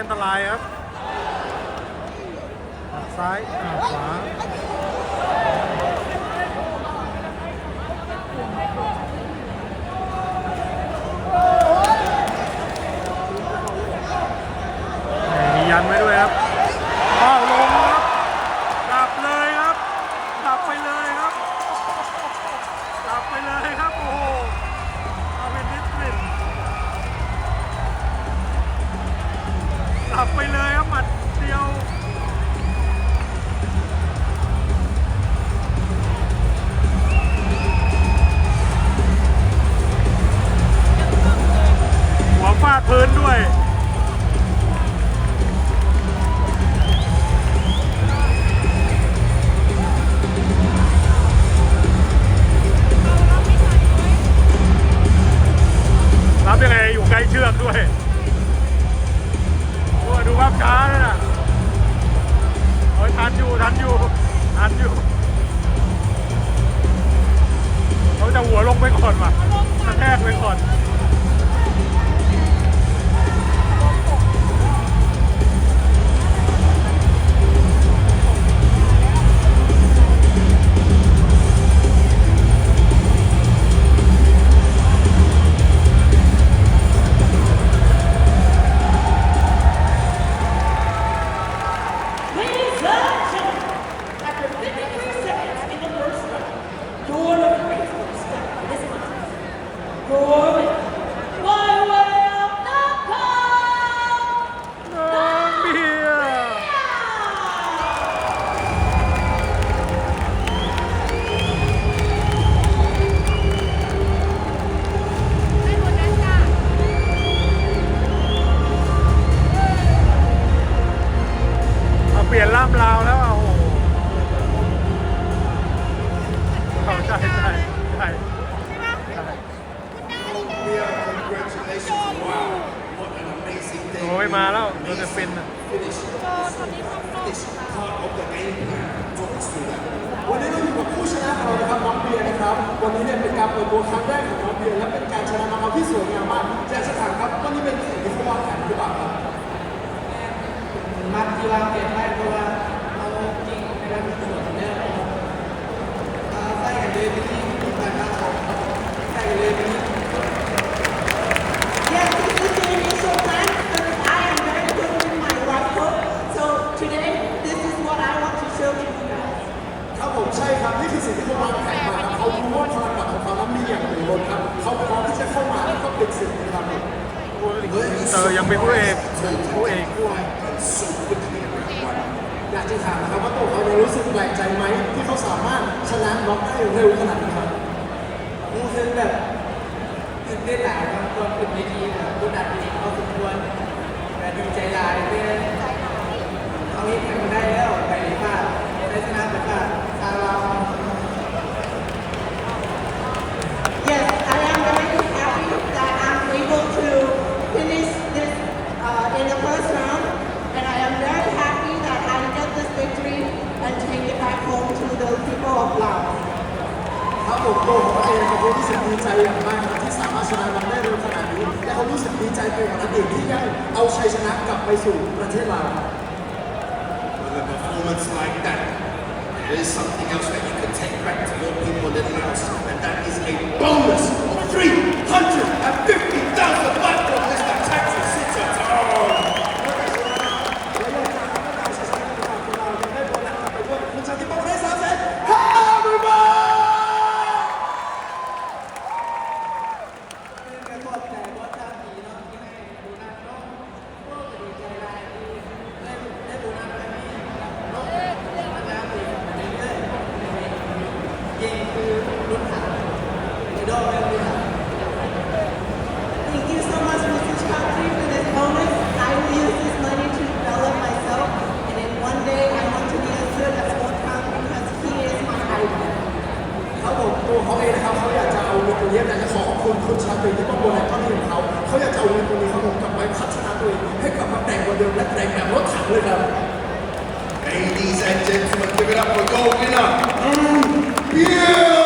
อันตรายครับหักซ้าย ด้วยรับยังไงอยู่ใกล้เชือกด้วยโอ้ยดูภาพช้าเลยนะโอ้ยทันอยู่ทันอยู่ทันอยู่เขาจะหัวลงไปก่อนว่ะกระแทกไปก่อน เป็นอะ Finish โจตอนนี้ข้างนอก this part of the game plan. Talk us through that. วันนี้เราอยู่กับผู้ชนะของเรานะครับน้องเบียร์นะครับ วันนี้เนี่ยเป็นการเปิดตัวครั้งแรกของน้องเบียร์และเป็นการชนะน้องเขาที่สวยงามมากอยากจะถามครับวันนี้เป็นสิ่งที่เขาวางแผนหรือเปล่าครับมัดที่วางเก็บไว้เพราะว่าเราจริงในการตรวจเนี่ยเราใส่กันเลยไปที่การทำของใส่กันเลยไปที่ Yes, this is the initial plan, but I am very good with my right hook. So today, this is what I want to show to you guys. ครับผมใช่ ครับนี่คือสิ่งที่เขาวางแผนมาเขารู้ว่าพลังหมัดของเขานั้นมีอย่างหนือล้นครับเขาพร้อมที่จะเข้ามาแล้วก็เป็นสิ่งนี้ครับเตอร์ยังเป็นผู้เอกผู้เอกผู้อยากจะถามนะครับว่าตัวเขาเนี่ยรู้สึกแปลกใจไหมที่เขาสามารถชนะน็อกได้เร็วขนาดนี้ครับรู้สึกแบบตื่นเต้นหลายครับตอนขึ้นเวทีแบบกดดันไปเองพอสมควรแต่ดีใจหลายเนี่ยเอาเองทำได้แล้วไปเลยว่าได้ชนะแบบว่าชาวเรา Yes, I am very happy that I'm able to finish this uh, in the first round, and I am very happy that I get this victory and take it back home to the people of Laos. ครับผมตัวของเขาเองนะค รู้สึกดีใจอย่างมากครับที่สามารถชนะน็อกได้เร็วขนาดนี้ และเขารู้สึกดีใจไปกว่าอดีตที่ยังเอาชัยชนะกลับไปสู่ประเทศลาว With a performance like that, there is something else that you can take back to your people in Laos, and that is a bomb of 350,000 baht from Mr. Taxi Sitter. คุณชาติปองได้สามแสนห้าหมื่นบาท กระทบแต่ว่าจะมีเนาะที่ให้โบนัสเนาะก็ดีใจหลายที่ได้ได้โบนัสแบบนี้เนาะมันจะมีเรื่อยๆยิงคือลุ้นหาไอ้ดอกไม่ลุ้นหา Thank you so much, Mr. Chowdhury, for this bonus. I will use this money to develop myself, and then one day I want to be as good as World Cup because he is my idol. ครับผมตัวเขาเองนะครับเขาอยากจะเอาเงินตรงนี้อยากจะขอขอบคุณคุณชาตรีที่มาโบนัสก้อนนี้ของเขาเขาอยากจะเอาเงิ นตรงนี้ครับผมกลับไปพัฒนาตัวเองให้กลับมาแต่งกว่าเดิมและแต่งแบบรถถังเลยครับ Ladies and gentlemen, give it up for gold winner, Drew Beer!